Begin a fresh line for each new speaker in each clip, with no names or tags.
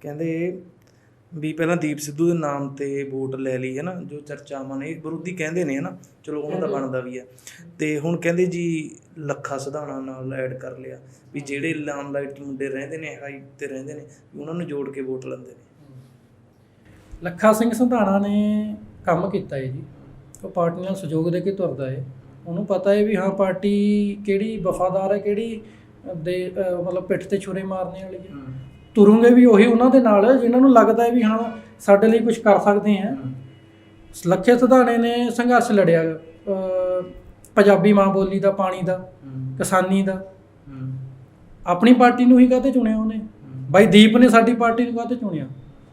ਕਹਿੰਦੇ ਵੀ ਪਹਿਲਾਂ ਦੀਪ ਸਿੱਧੂ ਦੇ ਨਾਮ ਤੇ ਵੋਟ ਲੈ ਲਈ ਹੈ ਨਾ ਜੋ ਚਰਚਾਵਾਂ ਨੇ ਵਿਰੋਧੀ ਕਹਿੰਦੇ ਨੇ ਹੈ ਨਾ ਚਲੋ ਉਹਨਾਂ ਦਾ ਬਣਦਾ ਵੀ ਹੈ। ਤੇ ਹੁਣ ਕਹਿੰਦੇ ਜੀ ਲੱਖਾ ਸਿਧਾਣਾ ਨਾਲ ਐਡ ਕਰ ਲਿਆ ਵੀ ਜਿਹੜੇ ਲਾਈਟ ਮੁੰਡੇ ਰਹਿੰਦੇ ਨੇ ਹਾਈ ਤੇ ਰਹਿੰਦੇ ਨੇ ਉਹਨਾਂ ਨੂੰ ਜੋੜ ਕੇ ਵੋਟ ਲੈਂਦੇ ਨੇ।
ਲੱਖਾ ਸਿੰਘ ਸੰਧਾਣਾ ਨੇ ਕੰਮ ਕੀਤਾ ਹੈ ਜੀ। ਉਹ ਪਾਰਟੀ ਨਾਲ ਸਹਿਯੋਗ ਦੇ ਕੇ ਤੁਰਦਾ ਹੈ ਉਹਨੂੰ ਪਤਾ ਹੈ ਵੀ ਹਾਂ ਪਾਰਟੀ ਕਿਹੜੀ ਵਫਾਦਾਰ ਹੈ ਕਿਹੜੀ ਦੇ ਮਤਲਬ ਪਿੱਠ ਤੇ ਛੁਰੇ ਮਾਰਨੇ ਵਾਲੀ ਹੈ। ਤੁਰੂਗੇ ਵੀ ਉਹੀ ਉਹਨਾਂ ਦੇ ਨਾਲ, ਜਿਨ੍ਹਾਂ ਨੂੰ ਲੱਗਦਾ ਹੈ ਵੀ ਹਾਂ, ਸਾਡੇ ਲਈ ਕੁਝ ਕਰ ਸਕਦੇ ਆ ਲੱਖੇ ਸੰਧਾਣੇ ਨੇ ਸੰਘਰਸ਼ ਲੜਿਆ ਪੰਜਾਬੀ ਮਾਂ ਬੋਲੀ ਦਾ, ਪਾਣੀ ਦਾ, ਕਿਸਾਨੀ ਦਾ। ਆਪਣੀ ਪਾਰਟੀ ਨੂੰ ਹੀ ਕਾਹਤੇ ਚੁਣਿਆ ਉਹਨੇ? ਬਾਈ ਦੀਪ ਨੇ ਸਾਡੀ ਪਾਰਟੀ ਨੂੰ ਕਾਹਤੇ ਚੁਣਿਆ?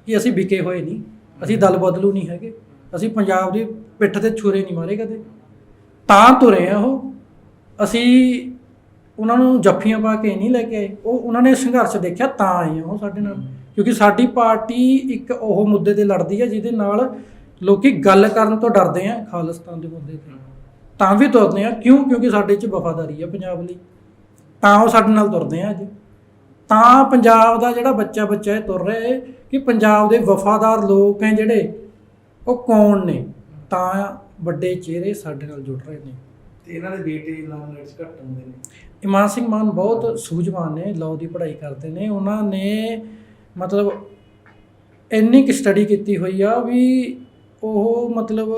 ਕਿ ਅਸੀਂ ਵਿਕੇ ਹੋਏ ਨਹੀਂ, ਅਸੀਂ ਦਲ ਬਦਲੂ ਨਹੀਂ ਹੈਗੇ, ਅਸੀਂ ਪੰਜਾਬ ਦੀ ਪਿੱਠ ਤੇ ਛੁਰੇ ਨਹੀਂ ਮਾਰੇ ਕਦੇ। ਤਾਂ ਤੁਰੇ ਆ ਉਹ। ਅਸੀਂ ਉਹਨਾਂ ਨੂੰ ਜੱਫੀਆਂ ਪਾ ਕੇ ਨਹੀਂ ਲੈ ਕੇ ਆਏ। ਉਹ ਉਹਨਾਂ ਨੇ ਸੰਘਰਸ਼ ਦੇਖਿਆ ਤਾਂ ਆਏ ਆ ਉਹ ਸਾਡੇ ਨਾਲ। ਕਿਉਂਕਿ ਸਾਡੀ ਪਾਰਟੀ ਇੱਕ ਉਹ ਮੁੱਦੇ ਤੇ ਲੜਦੀ ਹੈ ਜਿਹਦੇ ਨਾਲ ਲੋਕੀ ਗੱਲ ਕਰਨ ਤੋਂ ਡਰਦੇ ਆ ਖਾਲਿਸਤਾਨ ਦੇ ਮੁੱਦੇ ਤੇ। ਤਾਂ ਵੀ ਤੁਰਦੇ ਆ। ਕਿਉਂ? ਕਿਉਂਕਿ ਸਾਡੇ 'ਚ ਵਫਾਦਾਰੀ ਹੈ ਪੰਜਾਬ ਲਈ। ਤਾਂ ਉਹ ਸਾਡੇ ਨਾਲ ਤੁਰਦੇ ਆ ਅੱਜ। ਤਾਂ ਪੰਜਾਬ ਦਾ ਜਿਹੜਾ ਬੱਚਾ ਬੱਚਾ ਇਹ ਤੁਰ ਰਿਹਾ ਹੈ ਕਿ ਪੰਜਾਬ ਦੇ ਵਫਾਦਾਰ ਲੋਕ ਹੈ ਜਿਹੜੇ ਉਹ ਕੌਣ ਨੇ? ਤਾਂ ਵੱਡੇ ਚਿਹਰੇ ਸਾਡੇ ਨਾਲ ਜੁੜ ਰਹੇ ਨੇ।
ਤੇ ਇਹਨਾਂ ਦੇ ਬੇਟੇ ਨਾਮ ਲਾਈਟਸ ਘੱਟ ਹੁੰਦੇ ਨੇ।
ਇਮਾਨ ਸਿੰਘ ਮਾਨ ਬਹੁਤ ਸੂਝਵਾਨ ਨੇ ਲਾਅ ਦੀ ਪੜ੍ਹਾਈ ਕਰਦੇ ਨੇ। ਉਹਨਾਂ ਨੇ ਮਤਲਬ ਇੰਨੀ ਕਿ ਸਟੱਡੀ ਕੀਤੀ ਹੋਈ ਆ ਵੀ ਉਹ ਮਤਲਬ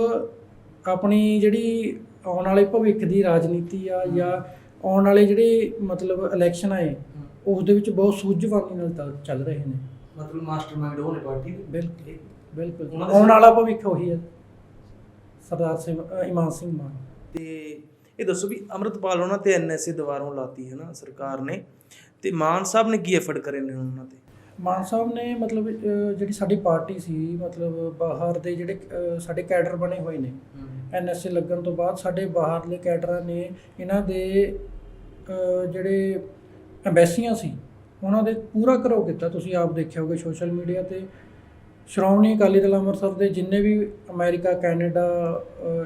ਆਪਣੀ ਜਿਹੜੀ ਆਉਣ ਵਾਲੇ ਭਵਿੱਖ ਦੀ ਰਾਜਨੀਤੀ ਆ ਜਾਂ ਆਉਣ ਵਾਲੇ ਜਿਹੜੇ ਮਤਲਬ ਇਲੈਕਸ਼ਨ ਆਏ ਉਸ ਦੇ ਵਿੱਚ ਬਹੁਤ ਸੂਝਵਾਨੀ ਨਾਲ ਚੱਲ- ਰਹੇ ਨੇ।
ਮਤਲਬ ਮਾਸਟਰਮਾਈਂਡ ਨੇ ਪਾਰਟੀ ਦੇ।
ਬਿਲਕੁਲ ਬਿਲਕੁਲ। ਆਉਣ ਵਾਲਾ ਭਵਿੱਖ ਉਹੀ ਹੈ। ਸਰਦਾਰ ਸਿੰਘ ਇਮਾਨ ਸਿੰਘ ਮਾਨ।
ਤੇ ਇਹ ਦੱਸੋ ਵੀ ਅਮਰਤਪਾਲ ਉਹਨਾਂ ਤੇ ਐਨਐਸਏ ਦੁਬਾਰੋਂ ਲਾਤੀ ਹੈ ਨਾ ਸਰਕਾਰ ਨੇ। ਤੇ ਮਾਨ ਸਾਹਿਬ ਨੇ ਕੀ ਐਫਰਟ ਕਰੇ ਨੇ ਉਹਨਾਂ ਤੇ?
ਮਾਨ ਸਾਹਿਬ ਨੇ ਮਤਲਬ ਜਿਹੜੀ ਸਾਡੀ ਪਾਰਟੀ ਸੀ ਮਤਲਬ ਬਾਹਰ ਦੇ ਜਿਹੜੇ ਸਾਡੇ ਕੈਡਰ ਬਣੇ ਹੋਏ ਨੇ ਐਨਐਸਏ ਲੱਗਣ ਤੋਂ ਬਾਅਦ ਸਾਡੇ ਬਾਹਰਲੇ ਕੈਡਰਾਂ ਨੇ ਇਹਨਾਂ ਦੇ ਜਿਹੜੇ ਐਮਬੈਸੀਆਂ ਸੀ ਉਹਨਾਂ ਦੇ ਪੂਰਾ ਘਰੋ ਕੀਤਾ। ਤੁਸੀਂ ਆਪ ਦੇਖਿਆ ਹੋਗੇ ਸੋਸ਼ਲ ਮੀਡੀਆ ਤੇ ਸ਼੍ਰੋਮਣੀ ਅਕਾਲੀ ਦਲ ਅੰਮ੍ਰਿਤਸਰ ਦੇ ਜਿੰਨੇ ਵੀ ਅਮਰੀਕਾ ਕੈਨੇਡਾ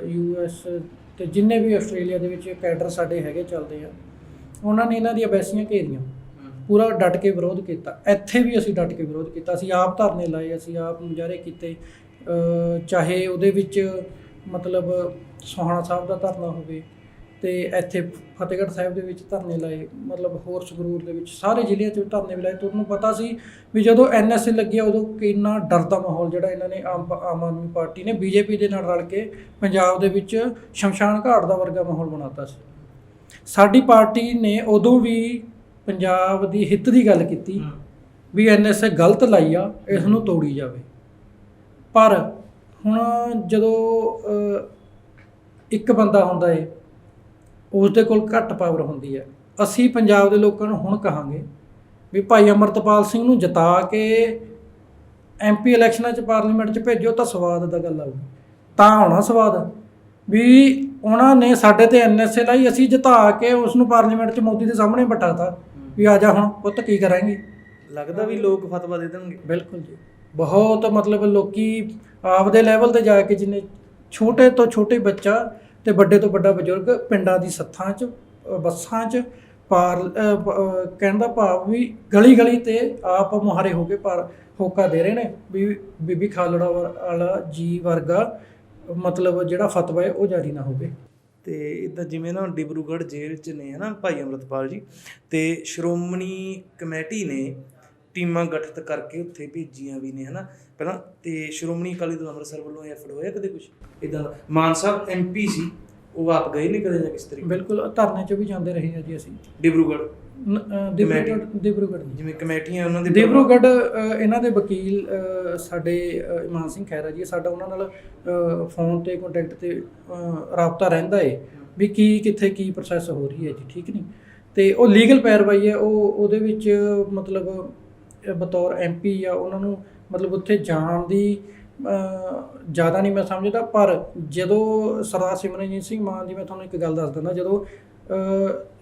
ਯੂਐਸ ਤੇ ਜਿੰਨੇ ਵੀ ਆਸਟ੍ਰੇਲੀਆ ਦੇ ਵਿੱਚ ਕੈਡਰ ਸਾਡੇ ਹੈਗੇ ਚੱਲਦੇ ਆ, ਉਹਨਾਂ ਨੇ ਇਹਨਾਂ ਦੀਆਂ ਐਮਬੈਸੀਆਂ ਘੇਰੀਆਂ। ਪੂਰਾ ਡਟ ਕੇ ਵਿਰੋਧ ਕੀਤਾ। ਇੱਥੇ ਵੀ ਅਸੀਂ ਡਟ ਕੇ ਵਿਰੋਧ ਕੀਤਾ। ਅਸੀਂ ਆਪ ਧਰਨੇ ਲਾਏ, ਅਸੀਂ ਆਪ ਮੁਜ਼ਾਹਰੇ ਕੀਤੇ। ਚਾਹੇ ਉਹਦੇ ਵਿੱਚ ਮਤਲਬ ਸੋਹਾਣਾ ਸਾਹਿਬ ਦਾ ਧਰਨਾ ਹੋਵੇ ਤੇ ਇੱਥੇ ਫਤਿਹਗੜ੍ਹ ਸਾਹਿਬ ਦੇ ਵਿੱਚ ਧਰਨੇ ਲਾਏ ਮਤਲਬ ਹੋਰ ਸੰਗਰੂਰ ਦੇ ਵਿੱਚ ਸਾਰੇ ਜ਼ਿਲ੍ਹਿਆਂ 'ਚ ਧਰਨੇ ਵੀ ਲਾਏ। ਤੁਹਾਨੂੰ ਪਤਾ ਸੀ ਵੀ ਜਦੋਂ ਐਨਐਸਏ ਲੱਗਿਆ ਉਦੋਂ ਕਿੰਨਾ ਡਰ ਦਾ ਮਾਹੌਲ ਜਿਹੜਾ ਇਹਨਾਂ ਨੇ ਆਮ ਆਮ ਆਦਮੀ ਪਾਰਟੀ ਨੇ ਬੀਜੇਪੀ ਦੇ ਨਾਲ ਰਲ ਕੇ ਪੰਜਾਬ ਦੇ ਵਿੱਚ ਸ਼ਮਸ਼ਾਨ ਘਾਟ ਦਾ ਵਰਗਾ ਮਾਹੌਲ ਬਣਾਤਾ ਸੀ। ਸਾਡੀ ਪਾਰਟੀ ਨੇ ਉਦੋਂ ਵੀ ਪੰਜਾਬ ਦੀ ਹਿੱਤ ਦੀ ਗੱਲ ਕੀਤੀ ਵੀ ਐਨਐਸਏ ਗਲਤ ਲਾਈ ਆ ਇਸ ਨੂੰ ਤੋੜੀ ਜਾਵੇ। ਪਰ ਹੁਣ ਜਦੋਂ ਇੱਕ ਬੰਦਾ ਹੁੰਦਾ ਏ ਉਸ ਦੇ ਕੋਲ ਘੱਟ ਪਾਵਰ ਹੁੰਦੀ ਹੈ। ਅਸੀਂ ਪੰਜਾਬ ਦੇ ਲੋਕਾਂ ਨੂੰ ਹੁਣ ਕਹਾਂਗੇ ਵੀ ਭਾਈ ਅਮਰਤਪਾਲ ਸਿੰਘ ਨੂੰ ਜਿਤਾ ਕੇ ਐਮਪੀ ਇਲੈਕਸ਼ਨਾਂ 'ਚ ਪਾਰਲੀਮੈਂਟ 'ਚ ਭੇਜੋ ਤਾਂ ਸਵਾਦ ਦਾ ਗੱਲ ਆਊਗੀ। ਤਾਂ ਆਉਣਾ ਸਵਾਦ ਵੀ ਉਹਨਾਂ ਨੇ ਸਾਡੇ ਤੇ ਐਨਐਸਏ ਲਾਈ ਅਸੀਂ ਜਿਤਾ ਕੇ ਉਸ ਨੂੰ ਪਾਰਲੀਮੈਂਟ 'ਚ ਮੋਦੀ ਦੇ ਸਾਹਮਣੇ ਬਿਠਾਤਾ ਵੀ ਆ ਜਾ ਹੁਣ ਪੁੱਤ ਕੀ ਕਰਾਂਗੇ?
ਲੱਗਦਾ ਵੀ ਲੋਕ ਫਤਵਾ ਦੇ ਦੇਣਗੇ।
ਬਿਲਕੁਲ ਜੀ। ਬਹੁਤ ਮਤਲਬ ਲੋਕੀ ਆਪਦੇ ਲੈਵਲ ਤੇ ਜਾ ਕੇ ਜਿੰਨੇ ਛੋਟੇ ਤੋਂ ਛੋਟੇ ਬੱਚਾ ਤੇ ਵੱਡੇ ਤੋਂ ਵੱਡਾ ਬਜ਼ੁਰਗ ਪਿੰਡਾਂ ਦੀ ਸੱਥਾਂ 'ਚ ਬੱਸਾਂ 'ਚ ਪਾਰ ਅ, ਕਹਿਣ ਦਾ ਭਾਵ ਵੀ ਗਲੀ ਗਲੀ ਤੇ ਆਪ ਮੁਹਾਰੇ ਹੋ ਕੇ ਪਾਰ ਹੋਕਾ ਦੇ ਰਹੇ ਨੇ ਵੀ ਬੀਬੀ ਖਾਲੜਾ ਵਰ- ਵਾਲਾ ਜੀ ਵਰਗਾ ਮਤਲਬ ਜਿਹੜਾ ਫਤਵਾ ਹੈ ਉਹ ਜਾਰੀ ਨਾ ਹੋਵੇ।
ਤੇ ਇਦਾਂ ਜਿਵੇਂ ਨਾ ਡਿਬਰੂਗੜ੍ਹ ਜੇਲ੍ਹ 'ਚ ਨੇ ਹਨਾ ਭਾਈ ਅਮਰਤਪਾਲ ਜੀ ਤੇ ਸ਼੍ਰੋਮਣੀ ਕਮੇਟੀ ਨੇ ਟੀਮਾਂ ਗਠਿਤ ਕਰਕੇ ਉੱਥੇ ਭੇਜੀਆਂ ਵੀ ਨੇ ਹਨਾ? ਪਹਿਲਾਂ ਤੇ ਸ਼੍ਰੋਮਣੀ ਅਕਾਲੀ ਦਲ ਅੰਮ੍ਰਿਤਸਰ ਵੱਲੋਂ ਐਫਰਟ ਹੋਇਆ ਕਦੇ ਕੁਝ ਇਦਾਂ ਮਾਨ ਸਾਹਿਬ ਐਮਪੀ ਸੀ ਉਹ ਆਪ ਗਏ ਨੇ ਕਦੇ ਜਾਂ ਕਿਸ ਤਰੀਕੇ?
ਬਿਲਕੁਲ ਧਰਨੇ 'ਚ ਵੀ ਜਾਂਦੇ ਰਹੇ ਹਾਂ ਜੀ ਅਸੀਂ।
ਡਿਬਰੂਗੜ੍ਹ।
ਦਿਬਰੂਗੜ੍ਹ ਜੀ
ਜਿਵੇਂ ਕਮੇਟੀਆਂ ਉਹਨਾਂ ਦੇ
ਦੇਵਰੂਗੜ੍ਹ ਅ, ਇਹਨਾਂ ਦੇ ਵਕੀਲ ਸਾਡੇ ਇਮਾਨ ਸਿੰਘ ਖੈਰਾ ਜੀ ਸਾਡਾ ਉਹਨਾਂ ਨਾਲ ਫੋਨ ਤੇ ਕੰਟੈਕਟ ਤੇ ਰਾਬਤਾ ਰਹਿੰਦਾ ਏ ਵੀ ਕੀ ਕਿੱਥੇ ਕੀ ਪ੍ਰੋਸੈਸ ਹੋ ਰਹੀ ਹੈ ਜੀ ਠੀਕ ਨਹੀਂ? ਤੇ ਉਹ ਲੀਗਲ ਪੈਰਵਾਈ ਹੈ ਉਹ ਉਹਦੇ ਵਿੱਚ ਮਤਲਬ ਬਤੌਰ ਐਮਪੀ ਆ ਉਹਨਾਂ ਨੂੰ ਮਤਲਬ ਉੱਥੇ ਜਾਣ ਦੀ ਜ਼ਿਆਦਾ ਨਹੀਂ ਮੈਂ ਸਮਝਦਾ ਪਰ ਜਦੋਂ ਸਰਦਾਰ ਸਿਮਰਨਜੀਤ ਸਿੰਘ ਮਾਨ ਜੀ ਮੈਂ ਤੁਹਾਨੂੰ ਇੱਕ ਗੱਲ ਦੱਸ ਦਿੰਦਾ ਜਦੋਂ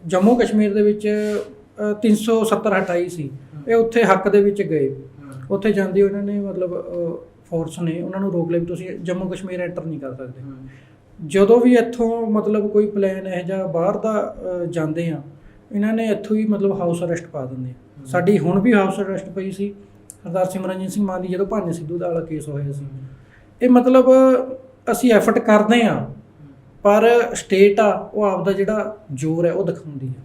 ਜੰਮੂ ਕਸ਼ਮੀਰ ਦੇ ਵਿੱਚ ਅ, 370 ਹਟਾਈ ਸੀ ਇਹ ਉੱਥੇ ਹੱਕ ਦੇ ਵਿੱਚ ਗਏ। ਉੱਥੇ ਜਾਂਦੇ ਉਹਨਾਂ ਨੇ ਮਤਲਬ ਫੋਰਸ ਨੇ ਉਹਨਾਂ ਨੂੰ ਰੋਕ ਲਿਆ ਵੀ ਤੁਸੀਂ ਜੰਮੂ ਕਸ਼ਮੀਰ ਐਂਟਰ ਨਹੀਂ ਕਰ ਸਕਦੇ। ਜਦੋਂ ਵੀ ਇੱਥੋਂ ਮਤਲਬ ਕੋਈ ਪਲਾਨ ਇਹ ਜਾਂ ਬਾਹਰ ਦਾ ਜਾਂਦੇ ਆ ਇਹਨਾਂ ਨੇ ਇੱਥੋਂ ਹੀ ਮਤਲਬ ਹਾਊਸ ਅਰੈਸਟ ਪਾ ਦਿੰਦੇ ਆ। ਸਾਡੀ ਹੁਣ ਵੀ ਹਾਊਸ ਅਰੈਸਟ ਪਈ ਸੀ। ਸਰਦਾਰ ਸਿਮਰਨਜੀਤ ਸਿੰਘ ਮਾਨ ਦੀ ਜਦੋਂ ਭਾਨੇ ਸਿੱਧੂ ਦਾ ਵਾਲਾ ਕੇਸ ਹੋਇਆ ਸੀ। ਇਹ ਮਤਲਬ ਅਸੀਂ ਐਫਰਟ ਕਰਦੇ ਆ ਪਰ ਸਟੇਟ ਆ, ਉਹ ਆਪਦਾ ਜਿਹੜਾ ਜ਼ੋਰ ਹੈ, ਉਹ ਦਿਖਾਉਂਦੀ ਹੈ।